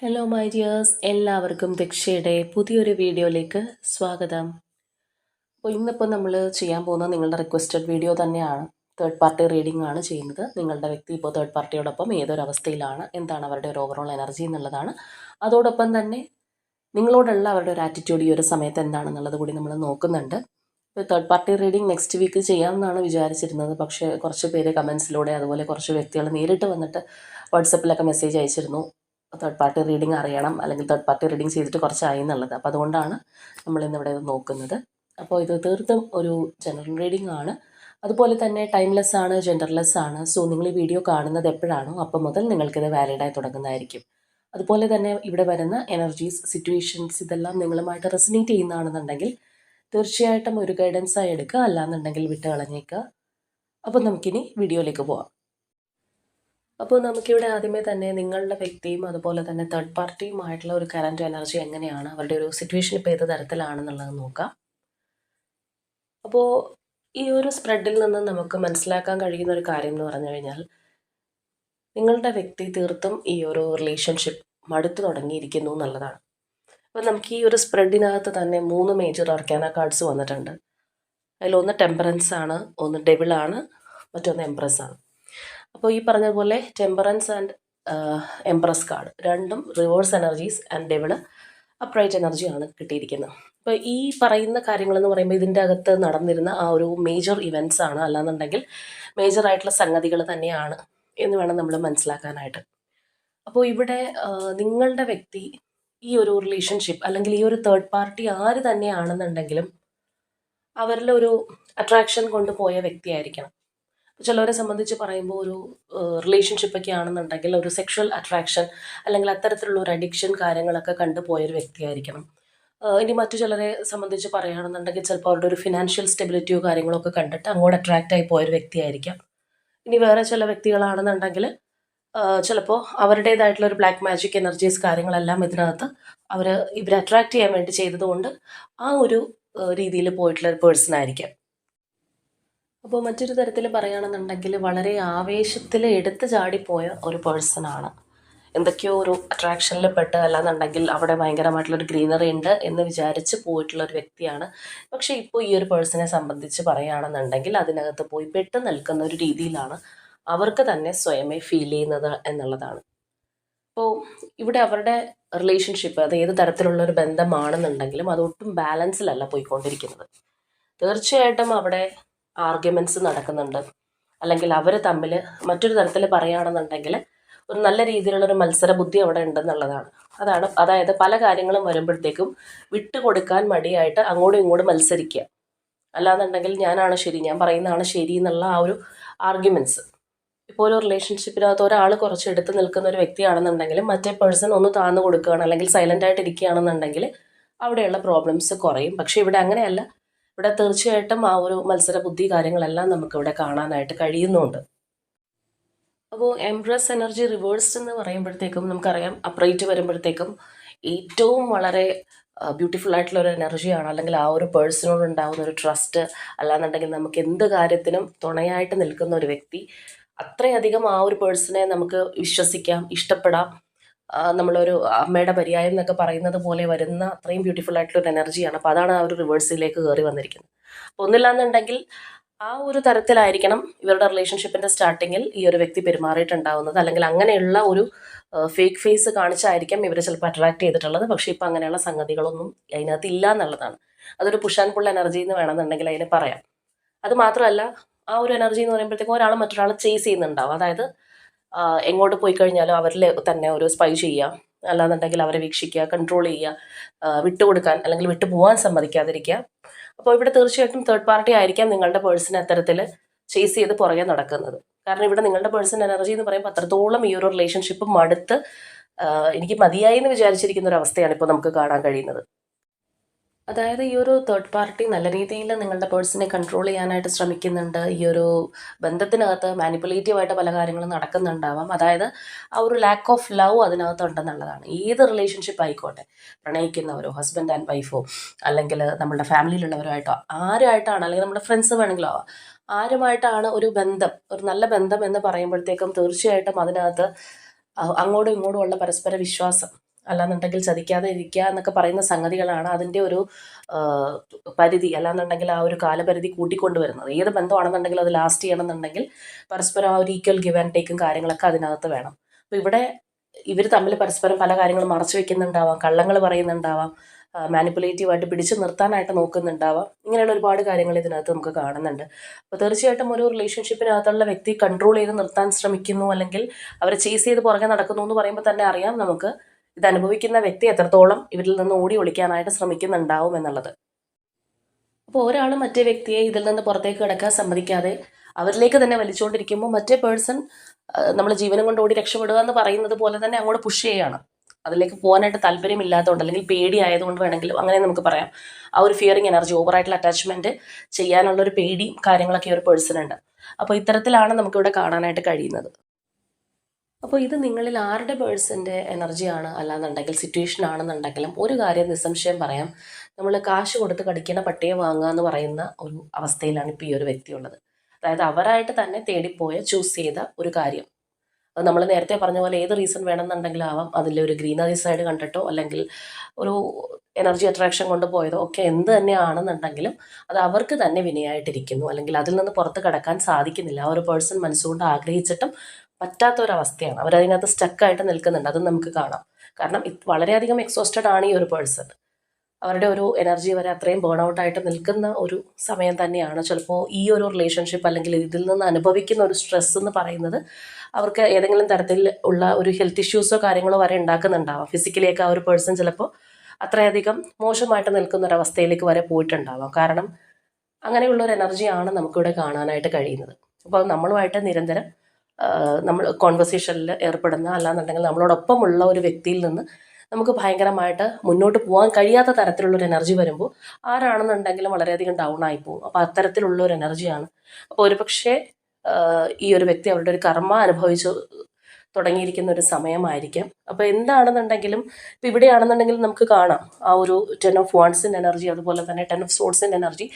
Hello my dears എല്ലാവർക്കും ദക്ഷയുടെ പുതിയൊരു വീഡിയോയിലേക്ക് സ്വാഗതം. അപ്പോൾ ഇന്നിപ്പോൾ നമ്മൾ ചെയ്യാൻ പോകുന്ന നിങ്ങളുടെ റിക്വസ്റ്റഡ് വീഡിയോ തന്നെയാണ്. തേർഡ് പാർട്ടി റീഡിംഗ് ആണ് ചെയ്യുന്നത്. നിങ്ങളുടെ വ്യക്തി ഇപ്പോൾ തേർഡ് പാർട്ടിയോടൊപ്പം ഏതൊരവസ്ഥയിലാണ് എന്താണ് അവരുടെ ഒരു ഓവറോൾ എനർജി എന്നുള്ളതാണ്. അതോടൊപ്പം തന്നെ നിങ്ങളോടുള്ള അവരുടെ ഒരു ആറ്റിറ്റ്യൂഡ് ഈ ഒരു സമയത്ത് എന്താണെന്നുള്ളത് കൂടി നമ്മൾ നോക്കുന്നുണ്ട്. Third party reading next week ചെയ്യാമെന്നാണ് വിചാരിച്ചിരുന്നത്. പക്ഷേ കുറച്ച് പേര് കമൻസിലൂടെ അതുപോലെ കുറച്ച് വ്യക്തികൾ നേരിട്ട് വന്നിട്ട് വാട്സപ്പിലൊക്കെ മെസ്സേജ് അയച്ചിരുന്നു. തേർഡ് പാർട്ടി റീഡിംഗ് അറിയണം അല്ലെങ്കിൽ തേർഡ് പാർട്ടി റീഡിംഗ് ചെയ്തിട്ട് കുറച്ചായി എന്നുള്ളത്. അപ്പോൾ അതുകൊണ്ടാണ് ഇത് നോക്കുന്നത്. അപ്പോൾ ഇത് തീർത്തും ഒരു ജനറൽ റീഡിംഗ് ആണ്. അതുപോലെ തന്നെ ടൈംലെസ് ആണ് ജെൻഡർലെസ് ആണ്. സോ നിങ്ങൾ ഈ വീഡിയോ കാണുന്നത് എപ്പോഴാണോ അപ്പം മുതൽ നിങ്ങൾക്കിത് വാലിഡായി തുടങ്ങുന്നതായിരിക്കും. അതുപോലെ തന്നെ ഇവിടെ വരുന്ന എനർജീസ് സിറ്റുവേഷൻസ് ഇതെല്ലാം നിങ്ങളുമായിട്ട് റെസിനേറ്റ് ചെയ്യുന്നതാണെന്നുണ്ടെങ്കിൽ തീർച്ചയായിട്ടും ഒരു ഗൈഡൻസായി എടുക്കുക. അല്ലാന്നുണ്ടെങ്കിൽ വിട്ട് കളഞ്ഞേക്കുക അപ്പോൾ നമുക്കിനി വീഡിയോയിലേക്ക് പോവാം. അപ്പോൾ നമുക്കിവിടെ ആദ്യമേ തന്നെ നിങ്ങളുടെ വ്യക്തിയും അതുപോലെ തന്നെ തേർഡ് പാർട്ടിയുമായിട്ടുള്ള ഒരു കറന്റ് എനർജി എങ്ങനെയാണ്? അവരുടെ ഒരു സിറ്റുവേഷൻ ഇപ്പോൾ ഏത് തരത്തിലാണെന്നുള്ളത് നോക്കാം. അപ്പോൾ ഈ ഒരു സ്പ്രെഡിൽ നിന്ന് നമുക്ക് മനസ്സിലാക്കാൻ കഴിയുന്ന ഒരു കാര്യം എന്ന് പറഞ്ഞു കഴിഞ്ഞാൽ നിങ്ങളുടെ വ്യക്തി തീർത്തും ഈ ഒരു റിലേഷൻഷിപ്പ് മടുത്തു തുടങ്ങിയിരിക്കുന്നു എന്നുള്ളതാണ്. അപ്പോൾ നമുക്ക് ഈ ഒരു സ്പ്രെഡിനകത്ത് തന്നെ മൂന്ന് മേജർ അർക്കാന കാർഡ്സ് വന്നിട്ടുണ്ട്. അതിലൊന്ന് ടെമ്പറൻസ് ആണ് ഒന്ന് ഡെവിളാണ് മറ്റൊന്ന് എംപ്രസ് ആണ്. അപ്പോൾ ഈ പറഞ്ഞതുപോലെ ടെമ്പറൻസ് ആൻഡ് എംപ്രസ് കാർഡ് രണ്ടും reverse energies and devil upright എനർജിയാണ് കിട്ടിയിരിക്കുന്നത്. അപ്പോൾ ഈ പറയുന്ന കാര്യങ്ങളെന്ന് പറയുമ്പോൾ ഇതിന്റെ അകത്ത് നടന്നിരുന്ന ആ ഒരു മേജർ ഇവന്റ്സ് ആണ്. അല്ലാന്നുണ്ടെങ്കിൽ മേജർ ആയിട്ടുള്ള സംഗതികൾ തന്നെയാണ് എന്ന് വേണം നമ്മൾ മനസ്സിലാക്കാനായിട്ട്. അപ്പോൾ ഇവിടെ നിങ്ങളുടെ വ്യക്തി ഈ ഒരു റിലേഷൻഷിപ്പ് അല്ലെങ്കിൽ ഈ ഒരു തേർഡ് പാർട്ടി ആര് തന്നെയാണെന്നുണ്ടെങ്കിലും അവരിലൊരു അട്രാക്ഷൻ കൊണ്ടുപോയ വ്യക്തിയായിരിക്കണം. ചിലവരെ സംബന്ധിച്ച് പറയുമ്പോൾ ഒരു റിലേഷൻഷിപ്പ് ഒക്കെ ആണെന്നുണ്ടെങ്കിൽ ഒരു സെക്ഷൽ അട്രാക്ഷൻ അല്ലെങ്കിൽ അത്തരത്തിലുള്ള ഒരു അഡിക്ഷൻ കാര്യങ്ങളൊക്കെ കണ്ടുപോയ ഒരു വ്യക്തിയായിരിക്കണം. ഇനി മറ്റു ചിലരെ സംബന്ധിച്ച് പറയുകയാണെന്നുണ്ടെങ്കിൽ ചിലപ്പോൾ അവരുടെ ഒരു ഫിനാൻഷ്യൽ സ്റ്റെബിലിറ്റിയോ കാര്യങ്ങളോ ഒക്കെ കണ്ടിട്ട് അങ്ങോട്ട് അട്രാക്റ്റ് ആയി പോയൊരു വ്യക്തിയായിരിക്കാം. ഇനി വേറെ ചില വ്യക്തികളാണെന്നുണ്ടെങ്കിൽ ചിലപ്പോൾ അവരുടേതായിട്ടുള്ള ഒരു ബ്ലാക്ക് മാജിക് എനർജീസ് കാര്യങ്ങളെല്ലാം ഇതിനകത്ത് അവർ ഇവരെ അട്രാക്റ്റ് ചെയ്യാൻ വേണ്ടി ചെയ്തതുകൊണ്ട് ആ ഒരു രീതിയിൽ പോയിട്ടുള്ള ഒരു പേഴ്സൺ ആയിരിക്കാം. അപ്പോൾ മറ്റൊരു തരത്തിൽ പറയുകയാണെന്നുണ്ടെങ്കിൽ വളരെ ആവേശത്തിൽ എടുത്തു ചാടിപ്പോയ ഒരു പേഴ്സണാണ് എന്തൊക്കെയോ ഒരു അട്രാക്ഷനിൽ പെട്ട് അല്ലാന്നുണ്ടെങ്കിൽ അവിടെ ഭയങ്കരമായിട്ടുള്ളൊരു ഗ്രീനറി ഉണ്ട് എന്ന് വിചാരിച്ച് പോയിട്ടുള്ള ഒരു വ്യക്തിയാണ്. പക്ഷേ ഇപ്പോൾ ഈ ഒരു പേഴ്സണെ സംബന്ധിച്ച് പറയുകയാണെന്നുണ്ടെങ്കിൽ അതിനകത്ത് പോയി പെട്ട് നിൽക്കുന്ന ഒരു രീതിയിലാണ് അവർക്ക് തന്നെ സ്വയമേ ഫീൽ ചെയ്യുന്നത് എന്നുള്ളതാണ്. അപ്പോൾ ഇവിടെ അവരുടെ റിലേഷൻഷിപ്പ് അത് ഏത് തരത്തിലുള്ള ഒരു ബന്ധമാണെന്നുണ്ടെങ്കിലും അതൊട്ടും ബാലൻസിലല്ല പോയിക്കൊണ്ടിരിക്കുന്നത്. തീർച്ചയായിട്ടും അവിടെ ആർഗ്യുമെന്റ്സ് നടക്കുന്നുണ്ട്. അല്ലെങ്കിൽ അവർ തമ്മിൽ മറ്റൊരു തരത്തിൽ പറയുകയാണെന്നുണ്ടെങ്കിൽ ഒരു നല്ല രീതിയിലുള്ളൊരു മത്സര ബുദ്ധി അവിടെ ഉണ്ടെന്നുള്ളതാണ്. അതാണ് അതായത് പല കാര്യങ്ങളും വരുമ്പോഴത്തേക്കും വിട്ടുകൊടുക്കാൻ മടിയായിട്ട് അങ്ങോട്ടും ഇങ്ങോട്ടും മത്സരിക്കുക. അല്ലാന്നുണ്ടെങ്കിൽ ഞാനാണ് ശരി ഞാൻ പറയുന്നതാണ് ശരി എന്നുള്ള ആ ഒരു ആർഗ്യുമെന്റ്സ് ഇപ്പോൾ ഒരു റിലേഷൻഷിപ്പിനകത്ത് ഒരാൾ കുറച്ച് എടുത്ത് നിൽക്കുന്ന ഒരു വ്യക്തിയാണെന്നുണ്ടെങ്കിൽ മറ്റേ പേഴ്സൺ ഒന്ന് താന്നു കൊടുക്കുകയാണ് അല്ലെങ്കിൽ സൈലന്റ് ആയിട്ട് ഇരിക്കുകയാണെന്നുണ്ടെങ്കിൽ അവിടെയുള്ള പ്രോബ്ലംസ് കുറയും. പക്ഷേ ഇവിടെ അങ്ങനെയല്ല. ഇവിടെ തീർച്ചയായിട്ടും ആ ഒരു മത്സര ബുദ്ധി കാര്യങ്ങളെല്ലാം നമുക്ക് ഇവിടെ കാണാനായിട്ട് കഴിയുന്നുണ്ട്. അപ്പോൾ എംപ്രസ് എനർജി റിവേഴ്സ് എന്ന് പറയുമ്പോഴത്തേക്കും നമുക്കറിയാം അപ്രൈറ്റ് വരുമ്പോഴത്തേക്കും ഏറ്റവും വളരെ ബ്യൂട്ടിഫുൾ ആയിട്ടുള്ള ഒരു എനർജിയാണ് അല്ലെങ്കിൽ ആ ഒരു പേഴ്സണോട് ഉണ്ടാകുന്ന ഒരു ട്രസ്റ്റ് അല്ലാന്നുണ്ടെങ്കിൽ നമുക്ക് എന്ത് കാര്യത്തിനും തുണയായിട്ട് നിൽക്കുന്ന ഒരു വ്യക്തി അത്രയധികം ആ ഒരു പേഴ്സണെ നമുക്ക് വിശ്വസിക്കാം ഇഷ്ടപ്പെടാം. നമ്മളൊരു അമ്മയുടെ പര്യായം എന്നൊക്കെ പറയുന്നത് പോലെ വരുന്ന അത്രയും ബ്യൂട്ടിഫുൾ ആയിട്ടുള്ള ഒരു എനർജിയാണ് അപ്പോൾ അതാണ് ആ ഒരു റിവേഴ്സിലേക്ക് കയറി വന്നിരിക്കുന്നത്. അപ്പോൾ ഒന്നില്ലാന്നുണ്ടെങ്കിൽ ആ ഒരു തരത്തിലായിരിക്കണം ഇവരുടെ റിലേഷൻഷിപ്പിന്റെ സ്റ്റാർട്ടിങ്ങിൽ ഈ ഒരു വ്യക്തി പെരുമാറിയിട്ടുണ്ടാവുന്നത്. അല്ലെങ്കിൽ അങ്ങനെയുള്ള ഒരു ഫേക്ക് ഫേസ് കാണിച്ചായിരിക്കാം ഇവരെ ചിലപ്പോൾ അട്രാക്ട് ചെയ്തിട്ടുള്ളത്. പക്ഷേ ഇപ്പം അങ്ങനെയുള്ള സംഗതികളൊന്നും അതിനകത്ത് ഇല്ല എന്നുള്ളതാണ്. അതൊരു പുഷ് ആൻഡ് പുൾ എനർജി എന്ന് വേണമെന്നുണ്ടെങ്കിൽ അതിന് പറയാം. അത് മാത്രമല്ല ആ ഒരു എനർജി എന്ന് പറയുമ്പോഴത്തേക്കും ഒരാൾ മറ്റൊരാളെ ചേസ് ചെയ്യുന്നുണ്ടാവും. അതായത് എങ്ങോട്ട് പോയി കഴിഞ്ഞാലും അവരിൽ തന്നെ ഒരു സ്പൈ ചെയ്യുക. അല്ലാന്നുണ്ടെങ്കിൽ അവരെ വീക്ഷിക്കുക കൺട്രോൾ ചെയ്യുക വിട്ടുകൊടുക്കാൻ അല്ലെങ്കിൽ വിട്ടു പോകാൻ സമ്മതിക്കാതിരിക്കുക. അപ്പോൾ ഇവിടെ തീർച്ചയായിട്ടും തേർഡ് പാർട്ടി ആയിരിക്കാം നിങ്ങളുടെ പേഴ്സൺ അത്തരത്തിൽ ചേസ് ചെയ്ത് പുറകെ നടക്കുന്നത്. കാരണം ഇവിടെ നിങ്ങളുടെ പേഴ്സൺ എനർജി എന്ന് പറയുമ്പോൾ അത്രത്തോളം ഈ ഒരു റിലേഷൻഷിപ്പ് മടുത്ത് എനിക്ക് മതിയായി എന്ന് വിചാരിച്ചിരിക്കുന്ന ഒരു അവസ്ഥയാണ് ഇപ്പോൾ നമുക്ക് കാണാൻ കഴിയുന്നത്. അതായത് ഈ ഒരു തേർഡ് പാർട്ടി നല്ല രീതിയിൽ നിങ്ങളുടെ പേഴ്സണെ കൺട്രോൾ ചെയ്യാനായിട്ട് ശ്രമിക്കുന്നുണ്ട്. ഈ ഒരു ബന്ധത്തിനകത്ത് മാനിപ്പുലേറ്റീവായിട്ട് പല കാര്യങ്ങളും നടക്കുന്നുണ്ടാവാം. അതായത് ആ ഒരു ലാക്ക് ഓഫ് ലവ് അതിനകത്ത് ഉണ്ടെന്നുള്ളതാണ് ഏത് റിലേഷൻഷിപ്പ് ആയിക്കോട്ടെ പ്രണയിക്കുന്നവരോ ഹസ്ബൻഡ് ആൻഡ് വൈഫോ അല്ലെങ്കിൽ നമ്മുടെ ഫാമിലിയിലുള്ളവരുമായിട്ടോ ആരുമായിട്ടാണ് അല്ലെങ്കിൽ നമ്മുടെ ഫ്രണ്ട്സ് വേണമെങ്കിലോ ആവാം ആരുമായിട്ടാണ് ഒരു ബന്ധം ഒരു നല്ല ബന്ധം എന്ന് പറയുമ്പോഴത്തേക്കും തീർച്ചയായിട്ടും അതിനകത്ത് അങ്ങോട്ടും ഇങ്ങോട്ടും ഉള്ള പരസ്പര വിശ്വാസം അല്ലാന്നുണ്ടെങ്കിൽ ചതിക്കാതെ ഇരിക്കുക എന്നൊക്കെ പറയുന്ന സംഗതികളാണ് അതിന്റെ ഒരു പരിധി. അല്ലാന്നുണ്ടെങ്കിൽ ആ ഒരു കാലപരിധി കൂട്ടിക്കൊണ്ടുവരുന്നത്. ഏത് ബന്ധമാണെന്നുണ്ടെങ്കിൽ അത് ലാസ്റ്റ് ചെയ്യണമെന്നുണ്ടെങ്കിൽ പരസ്പരം ആ ഒരു ഈക്വൽ ഗിവ് ആൻഡ് ടേക്കും കാര്യങ്ങളൊക്കെ അതിനകത്ത് വേണം. അപ്പോൾ ഇവിടെ ഇവർ തമ്മിൽ പരസ്പരം പല കാര്യങ്ങളും മറച്ചു വെക്കുന്നുണ്ടാവാം കള്ളങ്ങൾ പറയുന്നുണ്ടാവാം മാനിപ്പുലേറ്റീവായിട്ട് പിടിച്ചു നിർത്താനായിട്ട് നോക്കുന്നുണ്ടാവാം. ഇങ്ങനെയുള്ള ഒരുപാട് കാര്യങ്ങൾ ഇതിനകത്ത് നമുക്ക് കാണുന്നുണ്ട്. അപ്പോൾ തീർച്ചയായിട്ടും ഒരു റിലേഷൻഷിപ്പിനകത്തുള്ള വ്യക്തി കൺട്രോൾ ചെയ്ത് നിർത്താൻ ശ്രമിക്കുന്നു അല്ലെങ്കിൽ അവരെ ചേസ് ചെയ്ത് പുറകെ നടക്കുന്നു എന്ന് പറയുമ്പോൾ തന്നെ അറിയാം നമുക്ക് ഇത് അനുഭവിക്കുന്ന വ്യക്തി എത്രത്തോളം ഇവരിൽ നിന്ന് ഓടി ഒളിക്കാനായിട്ട് ശ്രമിക്കുന്നുണ്ടാവും എന്നുള്ളത്. അപ്പോൾ ഒരാൾ മറ്റേ വ്യക്തിയെ ഇതിൽ നിന്ന് പുറത്തേക്ക് കിടക്കാൻ സമ്മതിക്കാതെ അവരിലേക്ക് തന്നെ വലിച്ചുകൊണ്ടിരിക്കുമ്പോൾ മറ്റേ പേഴ്സൺ നമ്മൾ ജീവനം കൊണ്ട് ഓടി രക്ഷപ്പെടുക എന്ന് പറയുന്നത് പോലെ തന്നെ അങ്ങോട്ട് പുഷ് ചെയ്യുകയാണ്. അതിലേക്ക് പോകാനായിട്ട് താല്പര്യമില്ലാത്തതുകൊണ്ട് അല്ലെങ്കിൽ പേടി ആയതുകൊണ്ട് വേണമെങ്കിലും അങ്ങനെ നമുക്ക് പറയാം. ആ ഒരു ഫിയറിങ് എനർജി ഓവറായിട്ടുള്ള അറ്റാച്ച്മെന്റ് ചെയ്യാനുള്ള ഒരു പേടിയും കാര്യങ്ങളൊക്കെ ഒരു പേഴ്സൺ ഉണ്ട്. അപ്പോൾ ഇത്തരത്തിലാണ് നമുക്കിവിടെ കാണാനായിട്ട് കഴിയുന്നത്. അപ്പോൾ ഇത് നിങ്ങളിൽ ആരുടെ പേഴ്സന്റെ എനർജിയാണ് അല്ലാന്നുണ്ടെങ്കിൽ സിറ്റുവേഷൻ ആണെന്നുണ്ടെങ്കിലും ഒരു കാര്യം നിസ്സംശയം പറയാം. നമ്മൾ കാശ് കൊടുത്ത് കടിക്കണ പട്ടിയെ വാങ്ങുക എന്ന് പറയുന്ന ഒരു അവസ്ഥയിലാണ് ഇപ്പോൾ ഈ ഒരു വ്യക്തി ഉള്ളത് അതായത് അവരായിട്ട് തന്നെ തേടിപ്പോയ ചൂസ് ചെയ്ത ഒരു കാര്യം. അത് നമ്മൾ നേരത്തെ പറഞ്ഞ പോലെ ഏത് റീസൺ വേണമെന്നുണ്ടെങ്കിലും ആവാം. അതിൽ ഒരു ഗ്രീനറി സൈഡ് കണ്ടിട്ടോ അല്ലെങ്കിൽ ഒരു എനർജി അട്രാക്ഷൻ കൊണ്ട് പോയതോ ഒക്കെ എന്ത് തന്നെയാണെന്നുണ്ടെങ്കിലും അത് അവർക്ക് തന്നെ വിനയായിട്ടിരിക്കുന്നു. അല്ലെങ്കിൽ അതിൽ നിന്ന് പുറത്ത് കടക്കാൻ സാധിക്കുന്നില്ല. ആ ഒരു പേഴ്സൺ മനസ്സുകൊണ്ട് ആഗ്രഹിച്ചിട്ടും പറ്റാത്ത ഒരു അവസ്ഥയാണ് അവരതിനകത്ത് സ്റ്റക്കായിട്ട് നിൽക്കുന്നുണ്ട്. അത് നമുക്ക് കാണാം. കാരണം വളരെയധികം എക്സോസ്റ്റഡ് ആണ് ഈ ഒരു പേഴ്സൺ അവരുടെ ഒരു എനർജി വരെ അത്രയും ബേൺ ഔട്ട് ആയിട്ട് നിൽക്കുന്ന ഒരു സമയം തന്നെയാണ്. ചിലപ്പോൾ ഈ ഒരു റിലേഷൻഷിപ്പ് അല്ലെങ്കിൽ ഇതിൽ നിന്ന് അനുഭവിക്കുന്ന ഒരു സ്ട്രെസ് എന്ന് പറയുന്നത് അവർക്ക് ഏതെങ്കിലും തരത്തിൽ ഉള്ള ഒരു ഹെൽത്ത് ഇഷ്യൂസോ കാര്യങ്ങളോ വരെ ഉണ്ടാക്കുന്നുണ്ടാവാം. ഫിസിക്കലിയൊക്കെ ആ ഒരു പേഴ്സൺ ചിലപ്പോൾ അത്രയധികം മോശമായിട്ട് നിൽക്കുന്ന ഒരു അവസ്ഥയിലേക്ക് വരെ പോയിട്ടുണ്ടാവാം. കാരണം അങ്ങനെയുള്ള ഒരു എനർജിയാണ് നമുക്കിവിടെ കാണാനായിട്ട് കഴിയുന്നത്. അപ്പോൾ നമ്മളുമായിട്ട് നിരന്തരം നമ്മൾ കോൺവെർസേഷനിൽ ഏർപ്പെടുന്ന അല്ലാന്നുണ്ടെങ്കിൽ നമ്മളോടൊപ്പമുള്ള ഒരു വ്യക്തിയിൽ നിന്ന് നമുക്ക് ഭയങ്കരമായിട്ട് മുന്നോട്ട് പോകാൻ കഴിയാത്ത തരത്തിലുള്ള ഒരു എനർജി വരുമ്പോൾ ആരാണെന്നുണ്ടെങ്കിലും വളരെയധികം ഡൗൺ ആയി പോകും. അപ്പോൾ അത്തരത്തിലുള്ള ഒരു എനർജിയാണ് അപ്പോൾ ഒരുപക്ഷെ പക്ഷേ ഈ ഒരു വ്യക്തി അവരുടെ ഒരു കർമ്മ അനുഭവിച്ചു തുടങ്ങിയിരിക്കുന്ന ഒരു സമയമായിരിക്കാം. അപ്പോൾ എന്താണെന്നുണ്ടെങ്കിലും ഇപ്പോൾ ഇവിടെയാണെന്നുണ്ടെങ്കിലും നമുക്ക് കാണാം. ആ ഒരു ടെൻ ഓഫ് വാൺസിന്റെ എനർജി അതുപോലെ തന്നെ ടെൻ ഓഫ് സോൾസിന്റെ എനർജി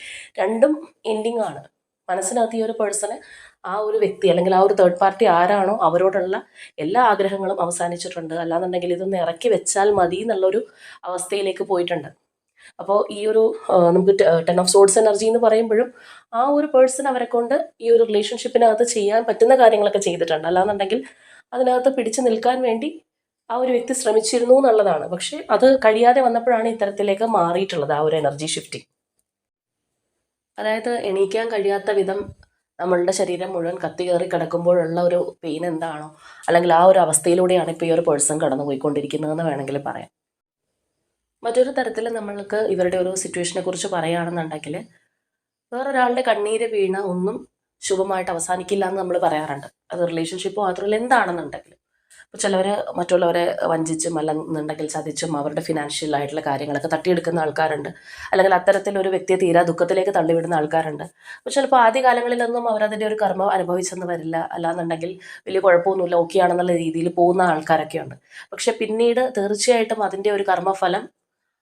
രണ്ടും എൻഡിങ് ആണ്. മനസ്സിനകത്ത് ഈ ഒരു പേഴ്സണ് ആ ഒരു വ്യക്തി അല്ലെങ്കിൽ ആ ഒരു തേർഡ് പാർട്ടി ആരാണോ അവരോടുള്ള എല്ലാ ആഗ്രഹങ്ങളും അവസാനിച്ചിട്ടുണ്ട്. അല്ലാന്നുണ്ടെങ്കിൽ ഇതൊന്ന് ഇറക്കി വെച്ചാൽ മതി എന്നുള്ളൊരു അവസ്ഥയിലേക്ക് പോയിട്ടുണ്ട്. അപ്പോൾ ഈ ഒരു നമുക്ക് ടെൻ ഓഫ് സോഡ്സ് എനർജി എന്ന് പറയുമ്പോഴും ആ ഒരു പേഴ്സൺ അവരെ കൊണ്ട് ഈ ഒരു റിലേഷൻഷിപ്പിനകത്ത് ചെയ്യാൻ പറ്റുന്ന കാര്യങ്ങളൊക്കെ ചെയ്തിട്ടുണ്ട്. അല്ലാന്നുണ്ടെങ്കിൽ അതിനകത്ത് പിടിച്ചു നിൽക്കാൻ വേണ്ടി ആ ഒരു വ്യക്തി ശ്രമിച്ചിരുന്നു എന്നുള്ളതാണ്. പക്ഷേ അത് കഴിയാതെ വന്നപ്പോഴാണ് ഇത്തരത്തിലേക്ക് മാറിയിട്ടുള്ളത് ആ ഒരു എനർജി ഷിഫ്റ്റിംഗ് അതായത് എണീക്കാൻ കഴിയാത്ത വിധം നമ്മളുടെ ശരീരം മുഴുവൻ കത്തി കയറി കിടക്കുമ്പോഴുള്ള ഒരു പെയിൻ എന്താണോ അല്ലെങ്കിൽ ആ ഒരു അവസ്ഥയിലൂടെയാണ് ഇപ്പോൾ ഈ ഒരു പേഴ്സൺ കടന്നു പോയിക്കൊണ്ടിരിക്കുന്നതെന്ന് വേണമെങ്കിൽ പറയാം. മറ്റൊരു തരത്തിൽ നമ്മൾക്ക് ഇവരുടെ ഒരു സിറ്റുവേഷനെ കുറിച്ച് പറയുകയാണെന്നുണ്ടെങ്കിൽ വേറൊരാളുടെ കണ്ണീര് വീണ ഒന്നും ശുഭമായിട്ട് അവസാനിക്കില്ല എന്ന് നമ്മൾ പറയാറുണ്ട്. അത് റിലേഷൻഷിപ്പോ മാത്രമല്ല എന്താണെന്നുണ്ടെങ്കിലും ഇപ്പോൾ ചിലവർ മറ്റുള്ളവരെ വഞ്ചിച്ചും അല്ലെന്നുണ്ടെങ്കിൽ ചതിച്ചും അവരുടെ ഫിനാൻഷ്യൽ ആയിട്ടുള്ള കാര്യങ്ങളൊക്കെ തട്ടിയെടുക്കുന്ന ആൾക്കാരുണ്ട്. അല്ലെങ്കിൽ അത്തരത്തിൽ ഒരു വ്യക്തിയെ തീരാ ദുഃഖത്തിലേക്ക് തള്ളിവിടുന്ന ആൾക്കാരുണ്ട്. അപ്പോൾ ചിലപ്പോൾ ആദ്യ കാലങ്ങളിലൊന്നും അവരതിന്റെ ഒരു കർമ്മം അനുഭവിച്ചെന്ന് വരില്ല. അല്ലാന്നുണ്ടെങ്കിൽ വലിയ കുഴപ്പമൊന്നുമില്ല. ഓക്കെ ആണെന്നുള്ള രീതിയിൽ പോകുന്ന ആൾക്കാരൊക്കെയുണ്ട്. പക്ഷെ പിന്നീട് തീർച്ചയായിട്ടും അതിന്റെ ഒരു കർമ്മഫലം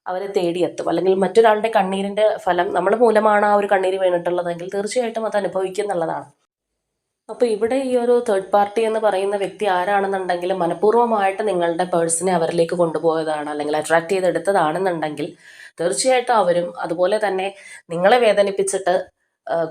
അവരെ തേടിയെത്തും. അല്ലെങ്കിൽ മറ്റൊരാളുടെ കണ്ണീരിന്റെ ഫലം നമ്മൾ മൂലമാണ് ആ ഒരു കണ്ണീര് വീണിട്ടുള്ളതെങ്കിൽ തീർച്ചയായിട്ടും അത് അനുഭവിക്കും എന്നുള്ളതാണ് അപ്പോൾ ഇവിടെ ഈ ഒരു തേർഡ് പാർട്ടി എന്ന് പറയുന്ന വ്യക്തി ആരാണെന്നുണ്ടെങ്കിൽ മനഃപൂർവമായിട്ട് നിങ്ങളുടെ പേഴ്സണെ അവരിലേക്ക് കൊണ്ടുപോയതാണ് അല്ലെങ്കിൽ അട്രാക്ട് ചെയ്തെടുത്തതാണെന്നുണ്ടെങ്കിൽ തീർച്ചയായിട്ടും അവരും അതുപോലെ തന്നെ നിങ്ങളെ വേദനിപ്പിച്ചിട്ട്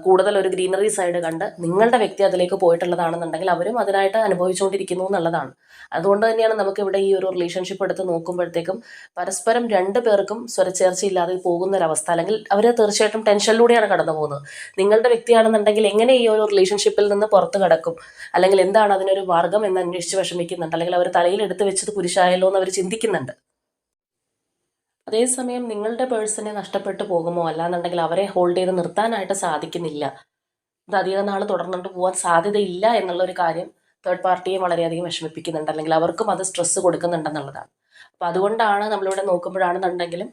കൂടുതൽ ഒരു ഗ്രീനറി സൈഡ് കണ്ട് നിങ്ങളുടെ വ്യക്തി അതിലേക്ക് പോയിട്ടുള്ളതാണെന്നുണ്ടെങ്കിൽ അവരും അതിനായിട്ട് അനുഭവിച്ചുകൊണ്ടിരിക്കുന്നു എന്നുള്ളതാണ്. അതുകൊണ്ട് തന്നെയാണ് നമുക്ക് ഇവിടെ ഈ ഒരു റിലേഷൻഷിപ്പ് എടുത്ത് നോക്കുമ്പോഴത്തേക്കും പരസ്പരം രണ്ടു പേർക്കും സ്വരച്ചേർച്ചയില്ലാതെ പോകുന്ന ഒരു അവസ്ഥ അല്ലെങ്കിൽ അവർ തീർച്ചയായിട്ടും ടെൻഷനിലൂടെയാണ് കടന്നു പോകുന്നത്. നിങ്ങളുടെ വ്യക്തിയാണെന്നുണ്ടെങ്കിൽ എങ്ങനെ ഈ ഒരു റിലേഷൻഷിപ്പിൽ നിന്ന് പുറത്ത് കിടക്കും? അല്ലെങ്കിൽ എന്താണ് അതിനൊരു മാർഗം എന്ന് അന്വേഷിച്ച് വിഷമിക്കുന്നുണ്ട്? അല്ലെങ്കിൽ അവർ തലയിൽ എടുത്ത് വെച്ചത് കുരിശായല്ലോ എന്ന് അവർ ചിന്തിക്കുന്നുണ്ട്. അതേസമയം നിങ്ങളുടെ പേഴ്സണെ നഷ്ടപ്പെട്ടു പോകുമോ? അല്ലാന്നുണ്ടെങ്കിൽ അവരെ ഹോൾഡ് ചെയ്ത് നിർത്താനായിട്ട് സാധിക്കുന്നില്ല. ഇത് അധികം നാൾ തുടർന്നുകൊണ്ട് പോകാൻ സാധ്യതയില്ല എന്നുള്ളൊരു കാര്യം തേർഡ് പാർട്ടിയെ വളരെയധികം വിഷമിപ്പിക്കുന്നുണ്ട്. അല്ലെങ്കിൽ അവർക്കും അത് സ്ട്രെസ്സ് കൊടുക്കുന്നുണ്ടെന്നുള്ളതാണ്. അപ്പോൾ അതുകൊണ്ടാണ് നമ്മളിവിടെ നോക്കുമ്പോഴാണെന്നുണ്ടെങ്കിലും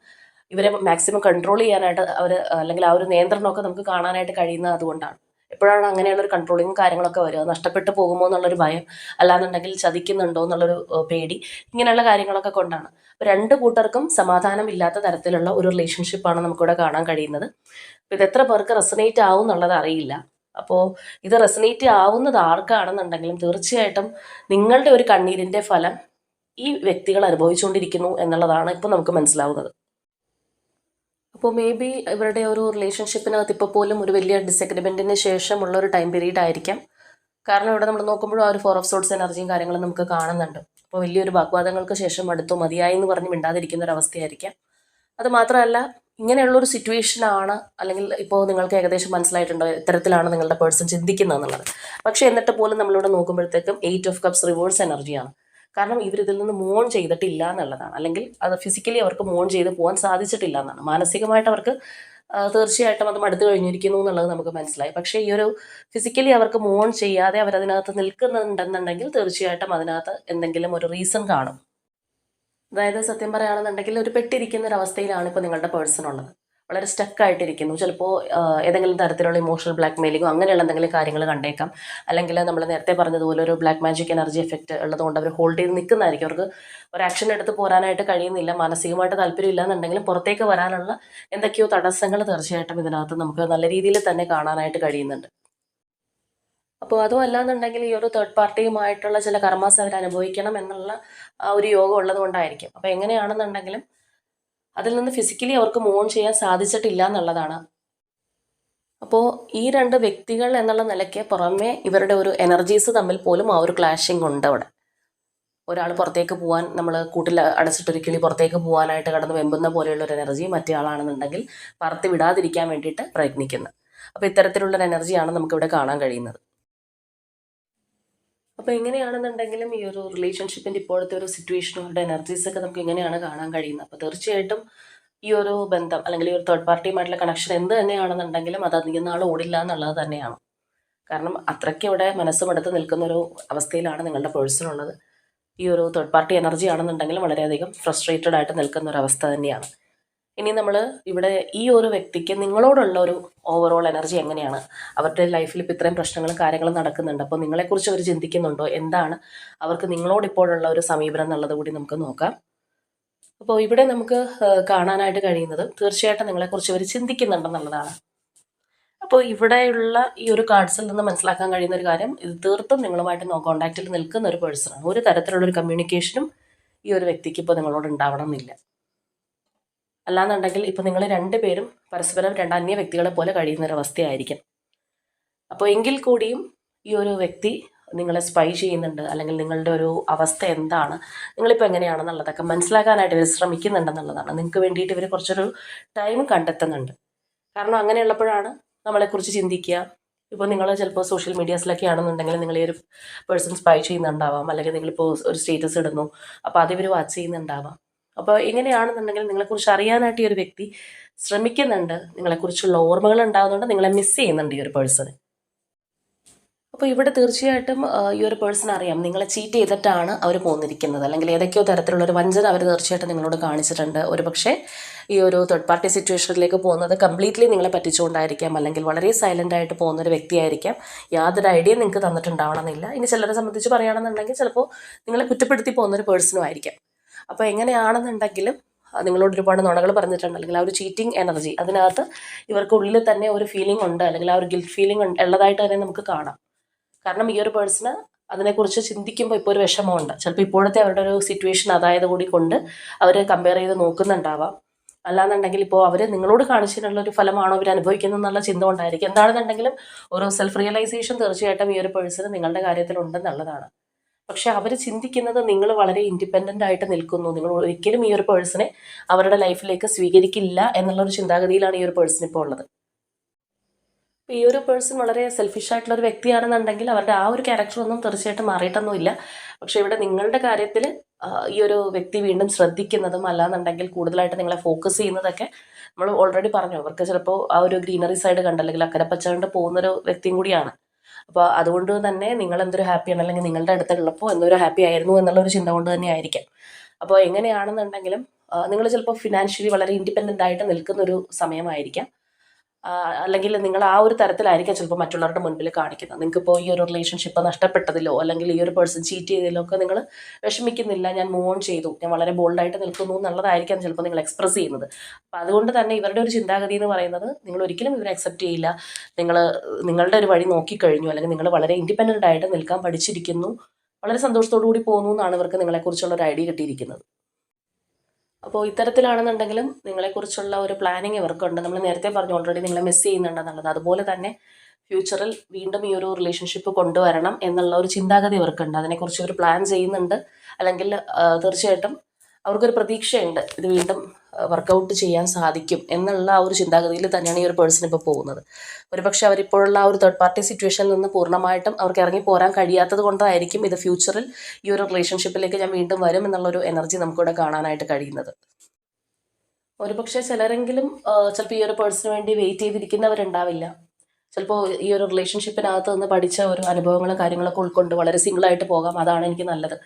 ഇവരെ മാക്സിമം കൺട്രോൾ ചെയ്യാനായിട്ട് അവർ അല്ലെങ്കിൽ ആ ഒരു നിയന്ത്രണമൊക്കെ നമുക്ക് കാണാനായിട്ട് കഴിയുന്നത് അതുകൊണ്ടാണ്. എപ്പോഴാണ് അങ്ങനെയുള്ളൊരു കൺട്രോളിങ്ങും കൺട്രോളിങ് കാര്യങ്ങളൊക്കെ വരിക? നഷ്ടപ്പെട്ടു പോകുമോ എന്നുള്ളൊരു ഭയം അല്ലാന്നുണ്ടെങ്കിൽ ചതിക്കുന്നുണ്ടോ എന്നുള്ളൊരു പേടി ഇങ്ങനെയുള്ള കാര്യങ്ങളൊക്കെ കൊണ്ടാണ്. അപ്പോൾ രണ്ട് കൂട്ടർക്കും സമാധാനം ഇല്ലാത്ത തരത്തിലുള്ള ഒരു റിലേഷൻഷിപ്പാണ് നമുക്കിവിടെ കാണാൻ കഴിയുന്നത്. അപ്പോൾ ഇത് എത്ര പേർക്ക് റെസനേറ്റ് ആവും എന്നുള്ളത് അറിയില്ല. അപ്പോൾ ഇത് റെസനേറ്റ് ആവുന്നത് ആർക്കാണെന്നുണ്ടെങ്കിലും തീർച്ചയായിട്ടും നിങ്ങളുടെ ഒരു കണ്ണീരിന്റെ ഫലം ഈ വ്യക്തികൾ അനുഭവിച്ചുകൊണ്ടിരിക്കുന്നു എന്നുള്ളതാണ് ഇപ്പോൾ നമുക്ക് മനസ്സിലാവുന്നത്. അപ്പോൾ മേ ബി ഇവരുടെ ഒരു റിലേഷൻഷിപ്പിനകത്ത് ഇപ്പോൾ പോലും ഒരു വലിയ ഡിസഗ്രിമെന്റിന് ശേഷമുള്ള ഒരു ടൈം പീരീഡ് ആയിരിക്കാം. കാരണം ഇവിടെ നമ്മൾ നോക്കുമ്പോഴും ആ ഒരു ഫോർ ഓഫ് സോൾസ് എനർജിയും കാര്യങ്ങളും നമുക്ക് കാണുന്നുണ്ട്. അപ്പോൾ വലിയൊരു വാഗ്വാദങ്ങൾക്ക് ശേഷം അടുത്തോ മതിയായി എന്ന് പറഞ്ഞ് മിണ്ടാതിരിക്കുന്ന ഒരു അവസ്ഥയായിരിക്കാം. അത് മാത്രമല്ല ഇങ്ങനെയുള്ളൊരു സിറ്റുവേഷനാണ് അല്ലെങ്കിൽ ഇപ്പോൾ നിങ്ങൾക്ക് ഏകദേശം മനസ്സിലായിട്ടുണ്ടോ ഇത്തരത്തിലാണ് നിങ്ങളുടെ പേഴ്സൺ ചിന്തിക്കുന്നത് എന്നുള്ളത് പക്ഷേ എന്നിട്ട് പോലും നമ്മളിവിടെ നോക്കുമ്പോഴത്തേക്കും എയ്റ്റ് ഓഫ് കപ്സ് റിവേഴ്സ് എനർജിയാണ് കാരണം ഇവർ ഇതിൽ നിന്ന് മോൺ ചെയ്തിട്ടില്ല എന്നുള്ളതാണ്. അല്ലെങ്കിൽ അത് ഫിസിക്കലി അവർക്ക് മോൺ ചെയ്ത് പോകാൻ സാധിച്ചിട്ടില്ല എന്നാണ്. മാനസികമായിട്ട് അവർക്ക് തീർച്ചയായിട്ടും അത് മടുത്തു കഴിഞ്ഞിരിക്കുന്നു എന്നുള്ളത് നമുക്ക് മനസ്സിലായി. പക്ഷേ ഈ ഒരു ഫിസിക്കലി അവർക്ക് മോൺ ചെയ്യാതെ അവരതിനകത്ത് നിൽക്കുന്നുണ്ടെന്നുണ്ടെങ്കിൽ തീർച്ചയായിട്ടും അതിനകത്ത് എന്തെങ്കിലും ഒരു റീസൺ കാണും. അതായത് സത്യം പറയുകയാണെന്നുണ്ടെങ്കിൽ ഒരു പെട്ടിരിക്കുന്ന ഒരു അവസ്ഥയിലാണ് ഇപ്പോൾ നിങ്ങളുടെ പേഴ്സൺ ഉള്ളത്. വളരെ സ്റ്റക്കായിട്ടിരിക്കുന്നു ചിലപ്പോൾ ഏതെങ്കിലും തരത്തിലുള്ള ഇമോഷണൽ ബ്ലാക്ക് മെയിലിങ്ങോ അങ്ങനെയുള്ള എന്തെങ്കിലും കാര്യങ്ങൾ കണ്ടേക്കാം. അല്ലെങ്കിൽ നമ്മൾ നേരത്തെ പറഞ്ഞതുപോലെ ഒരു ബ്ലാക്ക് മാജിക് എനർജി എഫക്റ്റ് ഉള്ളതുകൊണ്ട് അവർ ഹോൾഡ് ചെയ്ത് നിൽക്കുന്നതായിരിക്കും. അവർക്ക് ഒരു ആക്ഷൻ എടുത്ത് പോരാനായിട്ട് കഴിയുന്നില്ല. മാനസികമായിട്ട് താല്പര്യമില്ല എന്നുണ്ടെങ്കിലും പുറത്തേക്ക് വരാനുള്ള എന്തൊക്കെയോ തടസ്സങ്ങൾ തീർച്ചയായിട്ടും ഇതിനകത്ത് നമുക്ക് നല്ല രീതിയിൽ തന്നെ കാണാനായിട്ട് കഴിയുന്നുണ്ട്. അപ്പോൾ അതും അല്ലാന്നുണ്ടെങ്കിൽ ഈ ഒരു തേർഡ് പാർട്ടിയുമായിട്ടുള്ള ചില കർമാസ് അവർ അനുഭവിക്കണം എന്നുള്ള ഒരു യോഗം ഉള്ളത് കൊണ്ടായിരിക്കും അപ്പോൾ എങ്ങനെയാണെന്നുണ്ടെങ്കിലും അതിൽ നിന്ന് ഫിസിക്കലി അവർക്ക് മൂവ് ഓൺ ചെയ്യാൻ സാധിച്ചിട്ടില്ല എന്നുള്ളതാണ്. അപ്പോൾ ഈ രണ്ട് വ്യക്തികൾ എന്നുള്ള നിലയ്ക്ക് പുറമേ ഇവരുടെ ഒരു എനർജീസ് തമ്മിൽ പോലും ആ ഒരു ക്ലാഷിംഗ് ഉണ്ട് അവിടെ. ഒരാൾ പുറത്തേക്ക് പോകാൻ നമ്മൾ കൂട്ടിൽ അടച്ചിട്ടൊരു കിളി പുറത്തേക്ക് പോകാനായിട്ട് കടന്ന് വെമ്പുന്ന പോലെയുള്ള ഒരു എനർജി മറ്റേ ആളാണെന്നുണ്ടെങ്കിൽ പറത്തി വിടാതിരിക്കാൻ വേണ്ടിയിട്ട് പ്രയത്നിക്കുന്നത് അപ്പോൾ ഇത്തരത്തിലുള്ളൊരു എനർജിയാണ് നമുക്കിവിടെ കാണാൻ കഴിയുന്നത്. അപ്പോൾ എങ്ങനെയാണെന്നുണ്ടെങ്കിലും ഈ ഒരു റിലേഷൻഷിപ്പിന്റെ ഇപ്പോഴത്തെ ഒരു സിറ്റുവേഷനുകളുടെ എനർജീസ് ഒക്കെ നമുക്ക് എങ്ങനെയാണ് കാണാൻ കഴിയുന്നത്? അപ്പോൾ തീർച്ചയായിട്ടും ഈ ഒരു ബന്ധം അല്ലെങ്കിൽ ഈ ഒരു തേർഡ് പാർട്ടിയുമായിട്ടുള്ള കണക്ഷൻ എന്ത് തന്നെയാണെന്നുണ്ടെങ്കിലും അത് അധികം നാൾ ഓടില്ല എന്നുള്ളത് തന്നെയാണ്. കാരണം അത്രയ്ക്ക് ഇവിടെ മനസ്സുമെടുത്ത് നിൽക്കുന്ന ഒരു അവസ്ഥയിലാണ് നിങ്ങളുടെ പേഴ്സണുള്ളത് ഈ ഒരു തേർഡ് പാർട്ടി എനർജി ആണെന്നുണ്ടെങ്കിലും വളരെയധികം ഫ്രസ്ട്രേറ്റഡ് ആയിട്ട് നിൽക്കുന്ന ഒരു അവസ്ഥ തന്നെയാണ്. ഇനി നമ്മൾ ഇവിടെ ഈ ഒരു വ്യക്തിക്ക് നിങ്ങളോടുള്ള ഒരു ഓവറോൾ എനർജി എങ്ങനെയാണ്? അവരുടെ ലൈഫിൽ ഇപ്പോൾ ഇത്രയും പ്രശ്നങ്ങളും കാര്യങ്ങളും നടക്കുന്നുണ്ട്. അപ്പോൾ നിങ്ങളെക്കുറിച്ച് അവർ ചിന്തിക്കുന്നുണ്ടോ? എന്താണ് അവർക്ക് നിങ്ങളോട് ഇപ്പോഴുള്ള ഒരു സമീപനം എന്നുള്ളത് കൂടി നമുക്ക് നോക്കാം. അപ്പോൾ ഇവിടെ നമുക്ക് കാണാനായിട്ട് കഴിയുന്നത് തീർച്ചയായിട്ടും നിങ്ങളെക്കുറിച്ച് അവർ ചിന്തിക്കുന്നുണ്ടെന്നുള്ളതാണ് അപ്പോൾ ഇവിടെയുള്ള ഈ ഒരു കാർഡ്സിൽ നിന്ന് മനസ്സിലാക്കാൻ കഴിയുന്ന ഒരു കാര്യം ഇത് തീർത്തും നിങ്ങളുമായിട്ട് നോ കോണ്ടാക്റ്റിൽ നിൽക്കുന്ന ഒരു പേഴ്സണാണ് ഒരു തരത്തിലുള്ള ഒരു കമ്മ്യൂണിക്കേഷനും ഈ ഒരു വ്യക്തിക്ക് ഇപ്പോൾ നിങ്ങളോട് ഉണ്ടാവണം എന്നില്ല അല്ലാന്നുണ്ടെങ്കിൽ ഇപ്പോൾ നിങ്ങൾ രണ്ടുപേരും പരസ്പരം രണ്ട് അന്യ വ്യക്തികളെ പോലെ കഴിയുന്നൊരവസ്ഥയായിരിക്കും അപ്പോൾ എങ്കിൽ കൂടിയും ഈ ഒരു വ്യക്തി നിങ്ങളെ സ്പൈ ചെയ്യുന്നുണ്ട് അല്ലെങ്കിൽ നിങ്ങളുടെ ഒരു അവസ്ഥ എന്താണ് നിങ്ങളിപ്പോൾ എങ്ങനെയാണെന്നുള്ളതൊക്കെ മനസ്സിലാക്കാനായിട്ട് ഇവർ ശ്രമിക്കുന്നുണ്ടെന്നുള്ളതാണ്. നിങ്ങൾക്ക് വേണ്ടിയിട്ട് ഇവർ കുറച്ചൊരു ടൈം കണ്ടെത്തുന്നുണ്ട്. കാരണം അങ്ങനെയുള്ളപ്പോഴാണ് നമ്മളെക്കുറിച്ച് ചിന്തിക്കുക. ഇപ്പോൾ നിങ്ങൾ ചിലപ്പോൾ സോഷ്യൽ മീഡിയാസിലൊക്കെ ആണെന്നുണ്ടെങ്കിൽ നിങ്ങൾ ഈ ഒരു പേഴ്സൺ സ്പൈ ചെയ്യുന്നുണ്ടാവാം അല്ലെങ്കിൽ നിങ്ങളിപ്പോൾ ഒരു സ്റ്റേറ്റസ് ഇടുന്നു. അപ്പോൾ അതിവർ വാച്ച് ചെയ്യുന്നുണ്ടാവാം. അപ്പോൾ എങ്ങനെയാണെന്നുണ്ടെങ്കിൽ നിങ്ങളെക്കുറിച്ച് അറിയാനായിട്ട് ഈ ഒരു വ്യക്തി ശ്രമിക്കുന്നുണ്ട്. നിങ്ങളെക്കുറിച്ചുള്ള ഓർമ്മകൾ ഉണ്ടാകുന്നുണ്ട് നിങ്ങളെ മിസ് ചെയ്യുന്നുണ്ട് ഈ ഒരു പേഴ്സൺ അപ്പോൾ ഇവിടെ തീർച്ചയായിട്ടും ഈ ഒരു പേഴ്സൺ അറിയാം. നിങ്ങളെ ചീറ്റ് ചെയ്തിട്ടാണ് അവർ പോന്നിരിക്കുന്നത്. അല്ലെങ്കിൽ ഏതൊക്കെയോ തരത്തിലുള്ള ഒരു വഞ്ചന അവർ തീർച്ചയായിട്ടും നിങ്ങളോട് കാണിച്ചിട്ടുണ്ട്. ഒരു പക്ഷേ ഈ ഒരു തേർഡ് പാർട്ടി സിറ്റുവേഷനിലേക്ക് പോകുന്നത് കംപ്ലീറ്റ്ലി നിങ്ങളെ പറ്റിച്ചുകൊണ്ടായിരിക്കാം. അല്ലെങ്കിൽ വളരെ സൈലന്റ് ആയിട്ട് പോകുന്ന ഒരു വ്യക്തിയായിരിക്കാം. യാതൊരു ഐഡിയ നിങ്ങൾക്ക് തന്നിട്ടുണ്ടാവണമെന്നില്ല. ഇനി ചിലരെ സംബന്ധിച്ച് പറയുകയാണെന്നുണ്ടെങ്കിൽ ചിലപ്പോൾ നിങ്ങളെ കുറ്റപ്പെടുത്തി പോകുന്ന ഒരു പേഴ്സണും ആയിരിക്കാം. അപ്പോൾ എങ്ങനെയാണെന്നുണ്ടെങ്കിലും നിങ്ങളോട് ഒരുപാട് നുണകൾ പറഞ്ഞിട്ടുണ്ട്. അല്ലെങ്കിൽ ആ ഒരു ചീറ്റിംഗ് എനർജി അതിനകത്ത് ഇവർക്ക് ഉള്ളിൽ തന്നെ ഒരു ഫീലിംഗ് ഉണ്ട്. അല്ലെങ്കിൽ ആ ഒരു ഗിൽറ്റ് ഫീലിംഗ് ഉള്ളതായിട്ട് തന്നെ നമുക്ക് കാണാം. കാരണം ഈ ഒരു പേഴ്സണ് അതിനെക്കുറിച്ച് ചിന്തിക്കുമ്പോൾ ഇപ്പോൾ ഒരു വിഷമമുണ്ട്. ചിലപ്പോൾ ഇപ്പോഴത്തെ അവരുടെ ഒരു സിറ്റുവേഷൻ അതായത് കൂടി കൊണ്ട് അവർ കമ്പയർ ചെയ്ത് നോക്കുന്നുണ്ടാവാം. അല്ലാന്നുണ്ടെങ്കിൽ ഇപ്പോൾ അവർ നിങ്ങളോട് കാണിച്ചിട്ടുള്ള ഒരു ഫലമാണോ അവർ അനുഭവിക്കുന്നത് എന്നുള്ള ചിന്ത കൊണ്ടായിരിക്കും. എന്താണെന്നുണ്ടെങ്കിലും ഒരു സെൽഫ് റിയലൈസേഷൻ തീർച്ചയായിട്ടും ഈ ഒരു പേഴ്സണ് നിങ്ങളുടെ കാര്യത്തിൽ ഉണ്ടെന്നുള്ളതാണ് പക്ഷെ അവർ ചിന്തിക്കുന്നത് നിങ്ങൾ വളരെ ഇൻഡിപെൻഡന്റ് ആയിട്ട് നിൽക്കുന്നു. നിങ്ങൾ ഒരിക്കലും ഈ ഒരു പേഴ്സണെ അവരുടെ ലൈഫിലേക്ക് സ്വീകരിക്കില്ല എന്നുള്ള ഒരു ചിന്താഗതിയിലാണ് ഈ ഒരു പേഴ്സൺ ഇപ്പോൾ ഉള്ളത്. ഈ ഒരു പേഴ്സൺ വളരെ സെൽഫിഷ് ആയിട്ടുള്ള ഒരു വ്യക്തിയാണെന്നുണ്ടെങ്കിൽ അവരുടെ ആ ഒരു ക്യാരക്ടർ ഒന്നും തീർച്ചയായിട്ടും മാറിയിട്ടൊന്നുമില്ല. പക്ഷേ ഇവിടെ നിങ്ങളുടെ കാര്യത്തിൽ ഈ ഒരു വ്യക്തി വീണ്ടും ശ്രദ്ധിക്കുന്നതും അല്ലാന്നുണ്ടെങ്കിൽ കൂടുതലായിട്ട് നിങ്ങളെ ഫോക്കസ് ചെയ്യുന്നതൊക്കെ നമ്മൾ ഓൾറെഡി പറഞ്ഞു. അവർക്ക് ചിലപ്പോൾ ആ ഒരു ഗ്രീനറി സൈഡ് കണ്ടല്ലെങ്കിൽ അക്കരപ്പച്ച കണ്ട് പോകുന്നൊരു വ്യക്തിയും കൂടിയാണ്. അപ്പോൾ അതുകൊണ്ട് തന്നെ നിങ്ങൾ എന്തൊരു ഹാപ്പിയാണ് അല്ലെങ്കിൽ നിങ്ങളുടെ അടുത്തുള്ളപ്പോൾ എന്തൊരു ഹാപ്പി ആയിരുന്നു എന്നുള്ള ഒരു ചിന്ത കൊണ്ട് തന്നെ ആയിരിക്കാം. അപ്പോൾ എങ്ങനെയാണെന്നുണ്ടെങ്കിലും നിങ്ങൾ ചിലപ്പോൾ ഫിനാൻഷ്യലി വളരെ ഇൻഡിപെൻഡന്റ് ആയിട്ട് നിൽക്കുന്ന ഒരു സമയമായിരിക്കാം. അല്ലെങ്കിൽ നിങ്ങൾ ആ ഒരു തരത്തിലായിരിക്കാം ചിലപ്പോൾ മറ്റുള്ളവരുടെ മുൻപിൽ കാണിക്കുന്നത്. നിങ്ങൾക്കിപ്പോൾ ഈ ഒരു റിലേഷൻഷിപ്പ് നഷ്ടപ്പെട്ടതിലോ അല്ലെങ്കിൽ ഈ ഒരു പേഴ്സൺ ചീറ്റ് ചെയ്തതിലോ ഒക്കെ നിങ്ങൾ വിഷമിക്കുന്നില്ല ഞാൻ മൂവ് ഓൺ ചെയ്തു ഞാൻ വളരെ ബോൾഡായിട്ട് നിൽക്കുന്നു എന്നുള്ളതായിരിക്കാം ചിലപ്പോൾ നിങ്ങൾ എക്സ്പ്രസ് ചെയ്യുന്നത്. അപ്പോൾ അതുകൊണ്ട് തന്നെ ഇവരുടെ ഒരു ചിന്താഗതി എന്ന് പറയുന്നത് നിങ്ങൾ ഒരിക്കലും ഇവരെ അക്സെപ്റ്റ് ചെയ്യില്ല. നിങ്ങൾ നിങ്ങളുടെ ഒരു വഴി നോക്കിക്കഴിഞ്ഞു അല്ലെങ്കിൽ നിങ്ങൾ വളരെ ഇൻഡിപെൻഡന്റ് ആയിട്ട് നിൽക്കാൻ പഠിച്ചിരിക്കുന്നു വളരെ സന്തോഷത്തോടു കൂടി പോകുന്നു എന്നാണ് ഇവർക്ക് നിങ്ങളെക്കുറിച്ചുള്ള ഒരു ഐഡിയ കിട്ടിയിരിക്കുന്നത്. അപ്പോൾ ഇത്തരത്തിലാണെന്നുണ്ടെങ്കിലും നിങ്ങളെക്കുറിച്ചുള്ള ഒരു പ്ലാനിങ് ഇവർക്കുണ്ട്. നമ്മൾ നേരത്തെ പറഞ്ഞു ഓൾറെഡി നിങ്ങളെ മിസ് ചെയ്യുന്നുണ്ടെന്നുള്ളത്. അതുപോലെ തന്നെ ഫ്യൂച്ചറിൽ വീണ്ടും ഈ ഒരു റിലേഷൻഷിപ്പ് കൊണ്ടുവരണം എന്നുള്ള ഒരു ചിന്താഗതി ഇവർക്കുണ്ട്. അതിനെക്കുറിച്ച് ഒരു പ്ലാൻ ചെയ്യുന്നുണ്ട്. അല്ലെങ്കിൽ തീർച്ചയായിട്ടും അവർക്കൊരു പ്രതീക്ഷയുണ്ട് ഇത് വീണ്ടും വർക്കൗട്ട് ചെയ്യാൻ സാധിക്കും എന്നുള്ള ആ ഒരു ചിന്താഗതിയിൽ തന്നെയാണ് ഈ ഒരു പേഴ്സൺ ഇപ്പോൾ പോകുന്നത്. ഒരുപക്ഷെ അവരിപ്പോഴുള്ള ആ ഒരു തേർഡ് പാർട്ടി സിറ്റുവേഷനിൽ നിന്ന് പൂർണമായിട്ടും അവർക്ക് ഇറങ്ങി പോരാൻ കഴിയാത്തത് കൊണ്ടായിരിക്കും ഇത് ഫ്യൂച്ചറിൽ ഈ ഒരു റിലേഷൻഷിപ്പിലേക്ക് ഞാൻ വീണ്ടും വരും എന്നുള്ളൊരു എനർജി നമുക്കിവിടെ കാണാനായിട്ട് കഴിയുന്നത്. ഒരുപക്ഷെ ചിലരെങ്കിലും ചിലപ്പോൾ ഈ ഒരു പേഴ്സണിന് വേണ്ടി വെയിറ്റ് ചെയ്തിരിക്കുന്നവരുണ്ടാവില്ല. ചിലപ്പോൾ ഈ ഒരു റിലേഷൻഷിപ്പിനകത്ത് നിന്ന് പഠിച്ച ഒരു അനുഭവങ്ങളും കാര്യങ്ങളൊക്കെ ഉൾക്കൊണ്ട് വളരെ സിംഗിളായിട്ട് പോകാം. അതാണ് എനിക്ക് നല്ലത്.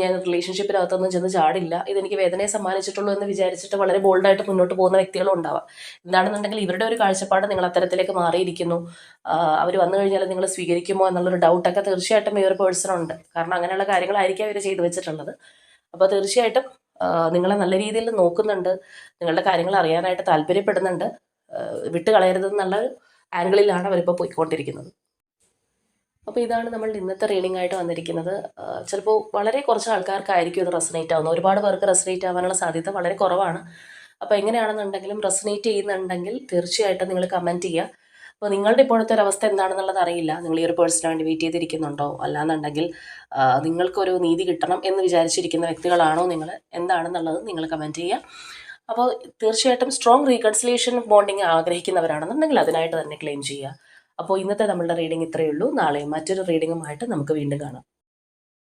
ഞാൻ റിലേഷൻഷിപ്പിനകത്തൊന്നും ചെന്ന് ചാടില്ല. ഇതെനിക്ക് വേദനയെ സമ്മാനിച്ചിട്ടുള്ളൂ എന്ന് വിചാരിച്ചിട്ട് വളരെ ബോൾഡായിട്ട് മുന്നോട്ട് പോകുന്ന വ്യക്തികളും ഉണ്ടാവാം. എന്താണെന്നുണ്ടെങ്കിൽ ഇവരുടെ ഒരു കാഴ്ചപ്പാട് നിങ്ങൾ അത്തരത്തിലേക്ക് മാറിയിരിക്കുന്നു. അവർ വന്നു കഴിഞ്ഞാൽ നിങ്ങൾ സ്വീകരിക്കുമോ എന്നുള്ളൊരു ഡൗട്ടൊക്കെ തീർച്ചയായിട്ടും ഈ ഒരു പേഴ്സണുണ്ട് കാരണം അങ്ങനെയുള്ള കാര്യങ്ങളായിരിക്കും അവർ ചെയ്തു വെച്ചിട്ടുള്ളത്. അപ്പോൾ തീർച്ചയായിട്ടും നിങ്ങളെ നല്ല രീതിയിൽ നോക്കുന്നുണ്ട്. നിങ്ങളുടെ കാര്യങ്ങൾ അറിയാനായിട്ട് താല്പര്യപ്പെടുന്നുണ്ട്. വിട്ട് കളയരുതെന്നുള്ള ആംഗിളിലാണ് അവരിപ്പോൾ പോയിക്കൊണ്ടിരിക്കുന്നത്. അപ്പോൾ ഇതാണ് നമ്മൾ ഇന്നത്തെ റീഡിംഗ് ആയിട്ട് വന്നിരിക്കുന്നത്. ചിലപ്പോൾ വളരെ കുറച്ച് ആൾക്കാർക്കായിരിക്കും ഇത് റെസനേറ്റ് ആവുന്നത്. ഒരുപാട് പേർക്ക് റെസനേറ്റ് ആവാനുള്ള സാധ്യത വളരെ കുറവാണ്. അപ്പോൾ എങ്ങനെയാണെന്നുണ്ടെങ്കിലും റെസനേറ്റ് ചെയ്യുന്നുണ്ടെങ്കിൽ തീർച്ചയായിട്ടും നിങ്ങൾ കമന്റ് ചെയ്യുക. അപ്പോൾ നിങ്ങളുടെ ഇപ്പോഴത്തെ ഒരു അവസ്ഥ എന്താണെന്നുള്ളത് അറിയില്ല. നിങ്ങൾ ഈ ഒരു പേഴ്സണിന് വേണ്ടി വെയിറ്റ് ചെയ്തിരിക്കുന്നുണ്ടോ? അല്ലാന്നുണ്ടെങ്കിൽ നിങ്ങൾക്കൊരു നീതി കിട്ടണം എന്ന് വിചാരിച്ചിരിക്കുന്ന വ്യക്തികളാണോ നിങ്ങൾ? എന്താണെന്നുള്ളത് നിങ്ങൾ കമന്റ് ചെയ്യുക. അപ്പോൾ തീർച്ചയായിട്ടും സ്ട്രോങ് റീകൺസിലിയേഷൻ ബോണ്ടിങ് ആഗ്രഹിക്കുന്നവരാണെന്നുണ്ടെങ്കിൽ അതിനായിട്ട് തന്നെ ക്ലെയിം ചെയ്യുക. അപ്പോൾ ഇന്നത്തെ നമ്മളുടെ റീഡിംഗ് ഇത്രയേ ഉള്ളൂ. നാളെ മറ്റൊരു റീഡിങ്ങുമായിട്ട് നമുക്ക് വീണ്ടും കാണാം.